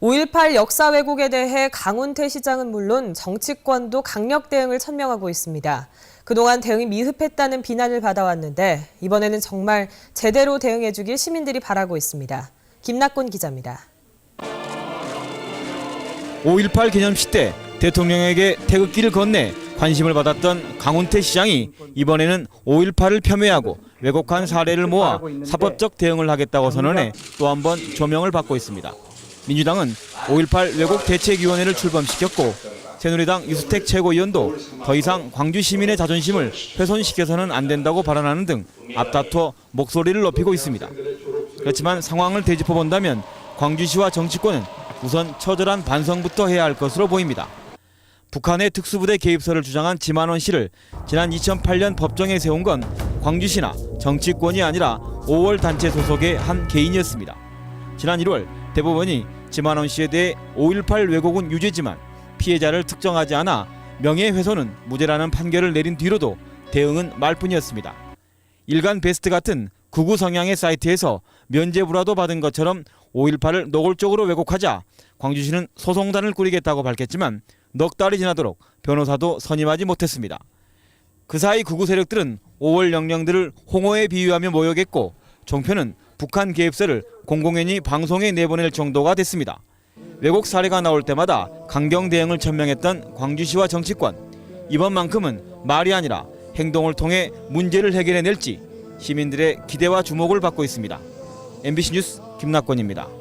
5.18 역사 왜곡에 대해 강훈태 시장은 물론 정치권도 강력 대응을 천명하고 있습니다. 그동안 대응이 미흡했다는 비난을 받아왔는데 이번에는 정말 제대로 대응해주길 시민들이 바라고 있습니다. 김낙곤 기자입니다. 5.18 기념식 때 대통령에게 태극기를 건네 관심을 받았던 강훈태 시장이 이번에는 5.18을 폄훼하고 왜곡한 사례를 모아 사법적 대응을 하겠다고 선언해 또 한 번 조명을 받고 있습니다. 민주당은 5.18 왜곡 대책위원회를 출범시켰고 새누리당 유수택 최고위원도 더 이상 광주 시민의 자존심을 훼손시켜서는 안 된다고 발언하는 등 앞다퉈 목소리를 높이고 있습니다. 그렇지만 상황을 되짚어 본다면 광주시와 정치권은 우선 처절한 반성부터 해야 할 것으로 보입니다. 북한의 특수부대 개입설을 주장한 지만원 씨를 지난 2008년 법정에 세운 건 광주시나 정치권이 아니라 5월 단체 소속의 한 개인이었습니다. 지난 1월 대법원이 지만원 씨에 대해 5.18 왜곡은 유죄지만 피해자를 특정하지 않아 명예훼손은 무죄라는 판결을 내린 뒤로도 대응은 말뿐이었습니다. 일간 베스트 같은 구구 성향의 사이트에서 면죄부라도 받은 것처럼 5.18을 노골적으로 왜곡하자 광주시는 소송단을 꾸리겠다고 밝혔지만 넉 달이 지나도록 변호사도 선임하지 못했습니다. 그 사이 구구 세력들은 5월 영령들을 홍어에 비유하며 모욕했고 종편은 북한 개입설을 공공연히 방송에 내보낼 정도가 됐습니다. 왜곡 사례가 나올 때마다 강경 대응을 천명했던 광주시와 정치권 이번만큼은 말이 아니라 행동을 통해 문제를 해결해낼지 시민들의 기대와 주목을 받고 있습니다. MBC 뉴스 김낙권입니다.